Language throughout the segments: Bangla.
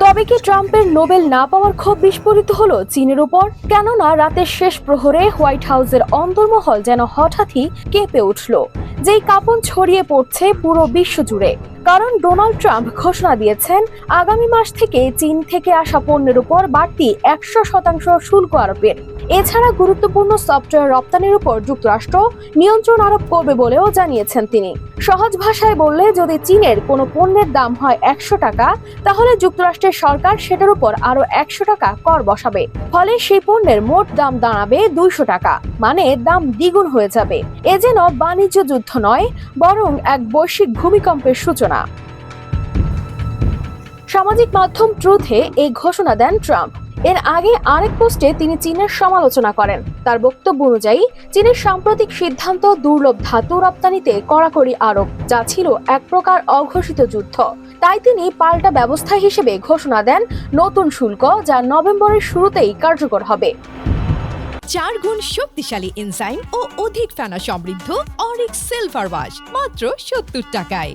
তবে কি ট্রাম্পের নোবেল না পাওয়ার ক্ষোভ বিস্ফোরিত হলো চীনের উপর? কেননা রাতের শেষ প্রহরে হোয়াইট হাউসের অন্তর্মহল যেন হঠাৎই কেঁপে উঠল। যেই কাঁপন ছড়িয়ে পড়ছে পুরো বিশ্ব জুড়ে। কারণ ডোনাল্ড ট্রাম্প ঘোষণা দিয়েছেন, আগামী মাস থেকে চীন থেকে আসা পণ্যের উপর বাড়তি একশো শতাংশ শুল্ক আরোপের। এছাড়া গুরুত্বপূর্ণ সফটওয়্যার রপ্তানির উপর যুক্তরাষ্ট্র নিয়ন্ত্রণ আরোপ করবে বলেও জানিয়েছেন তিনি। সহজ ভাষায় বললে যদি চীনের কোনো পণ্যের দাম হয় একশো টাকা, তাহলে যুক্তরাষ্ট্রের সরকার সেটার উপর আরও একশো টাকা কর বসাবে। ফলে সেই পণ্যের মোট দাম দাঁড়াবে দুইশো টাকা মানে দাম দ্বিগুণ হয়ে যাবে। এ যেন বাণিজ্য যুদ্ধ নয়, বরং এক বৈশ্বিক ভূমিকম্পের সূচনা। সামাজিক মাধ্যম ট্রুথে এই ঘোষণা দেন ট্রাম্প। এর আগে আরেক পোস্টে তিনি চীনের সমালোচনা করেন। তার বক্তব্য অনুযায়ী, চীনের সাম্প্রতিক সিদ্ধান্ত দুর্লভ ধাতু রপ্তানিতে কড়াকড়ি আরোপ, যা ছিল এক প্রকার অঘোষিত যুদ্ধ। তাই তিনি পাল্টা ব্যবস্থা হিসেবে ঘোষণা দেন নতুন শুল্ক, যা নভেম্বরের শুরুতেই কার্যকর হবে। চার গুণ শক্তিশালী এনজাইম ও অধিক ফেনা সমৃদ্ধ অরিক সিলভার ওয়াশ, মাত্র সত্তর টাকায়।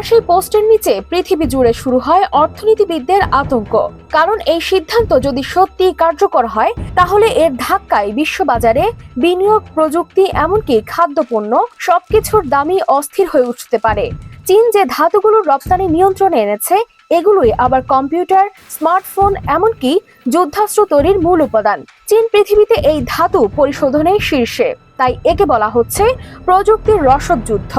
তার সেই পোস্টের নিচে পৃথিবী জুড়ে শুরু হয় অর্থনীতিবিদদের আতঙ্ক। কারণ এই সিদ্ধান্ত যদি সত্যি কার্যকর হয়, তাহলে এর ধাক্কায় বিশ্ববাজারে বিনিয়োগ, প্রযুক্তি, এমনকি খাদ্যপণ্য সবকিছুর দামই অস্থির হয়ে উঠতে পারে। চীন যে ধাতুগুলোর রপ্তানি নিয়ন্ত্রণে এনেছে, এগুলোই আবার কম্পিউটার, স্মার্টফোন, এমনকি যুদ্ধাস্ত্র তৈরির মূল উপাদান। চীন পৃথিবীতে এই ধাতু পরিশোধনের শীর্ষে। তাই একে বলা হচ্ছে প্রযুক্তির রসদ যুদ্ধ।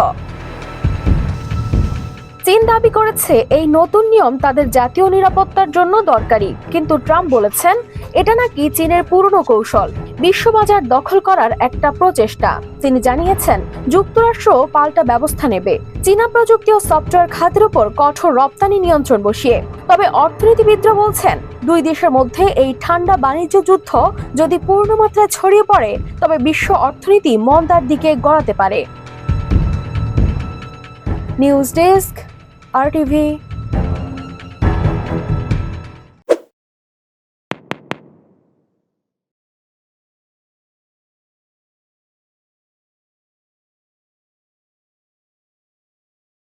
চীন দাবি করেছে এই নতুন নিয়ম তাদের জাতীয় নিরাপত্তার জন্য দরকারি। কিন্তু ট্রাম্প বলেছেন, এটা নাকি চীনের পুরনো কৌশল। বিশ্ববাজার দখল করার একটা প্রচেষ্টা। তিনি জানিয়েছেন, যুক্তরাষ্ট্র পাল্টা ব্যবস্থা নেবে। চীনা প্রযুক্তি ও সফটওয়্যার খাতের উপর কঠোর রপ্তানি নিয়ন্ত্রণ বসিয়ে। তবে অর্থনীতিবিদরা বলছেন, দুই দেশের মধ্যে এই ঠান্ডা বাণিজ্য যুদ্ধ যদি পূর্ণমাত্রায় ছড়িয়ে পড়ে, তবে বিশ্ব অর্থনীতি মন্দার দিকে গড়াতে পারে। News desk R T V